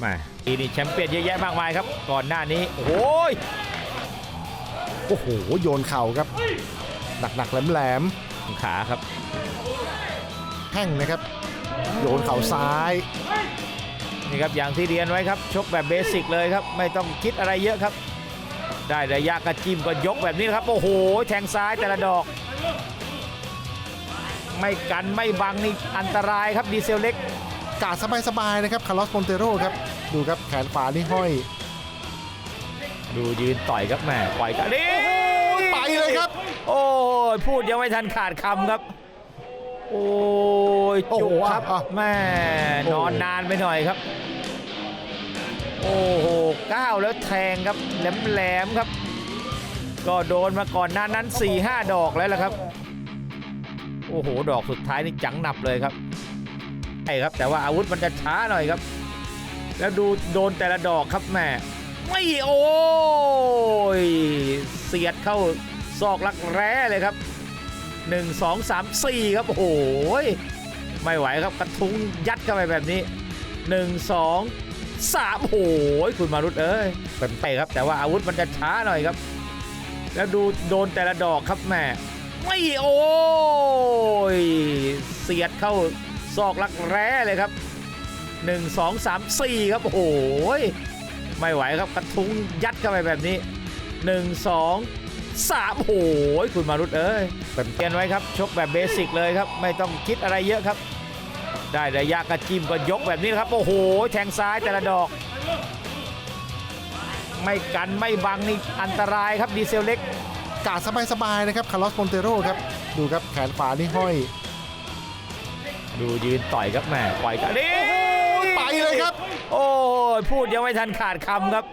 แมาทีนี้แชมเปี้ยนเยอะแยะมากมายครับ ก่อนหน้านี้ โอ้ยโอ้โห โยนเข่าครับ หนักๆแหลมขาครับๆแห้งนะครับ โยนเข่าซ้ายนี่ครับอย่างที่เรียนไว้ครับ ชกแบบเบสิกเลยครับ ไม่ต้องคิดอะไรเยอะครับ ได้ระยะกระจิ้มก็ยกแบบนี้นะครับ โอ้โห แทงซ้ายแต่ละดอก ไม่กันไม่บังนี่อันตรายครับดีเซลเล็ก กาดสบายๆนะครับคาร์ลอสมอนเตโรครับดูครับแขนขวานี่ห้อย ดูยืนต่อยครับแม่ปล่อยกันนี่ไปเลยครับ โอ้ยพูดยังไม่ทันขาดคำครับ โอ้ยโอ้โหจุกครับอะ แม่โอ้นอนนานไปหน่อยครับ โอ้โหก้าวแล้วแทงครับแหลมแหลมๆครับ ก็โดนมาก่อนหน้านั้น4ี่ห้าดอกแล้วละครับ โอ้โห ดอกสุดท้ายนี่จังหนับเลยครับ ใช่ครับ แต่ว่าอาวุธมันจะช้าหน่อยครับ แล้วดูโดนแต่ละดอกครับแม่ไม่โอ้ยเสียดเข้าซอกลักแร้เลยครับ 1 2 3 4 ครับ โอ้โหไม่ไหวครับกระทุ้งยัดเข้าไปแบบนี้ 1 2 3โอ้โหคุณมารุตเอ้ยเป็นไปครับ แต่ว่าอาวุธมันจะช้าหน่อยครับ แล้วดูโดนแต่ละดอกครับแม่ไม่โอ้ยเสียดเข้า ซอกลักแร้เลยครับ 1 2 3 4 ครับ โอ้โหไม่ไหวครับกระทุ้งยัดเข้าไปแบบนี้ 1 2 3โอ้โหคุณมารุตเอ้ยเป็นเกณฑ์ไว้ครับ ชกแบบเบสิกเลยครับ ไม่ต้องคิดอะไรเยอะครับ ได้ระยะกระจิ้มก็ยกแบบนี้ครับโอ้โห แทงซ้ายแต่ละดอก ไม่กันไม่บังนี่อันตรายครับดีเซลเล็ก กาดสบายๆนะครับคาร์ลอสมอนเตโรครับ ดูครับแขนขวานี่ห้อย ดูยืนต่อยครับแม่ปล่อยกันนี่ไปเลยครับ โอ้ยพูดยังไม่ทันขาดคำครับ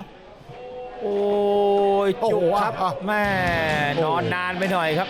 โอ้ยโอ้จุโหกครับอะแม่โอ้นอนนานไปหน่อยครับ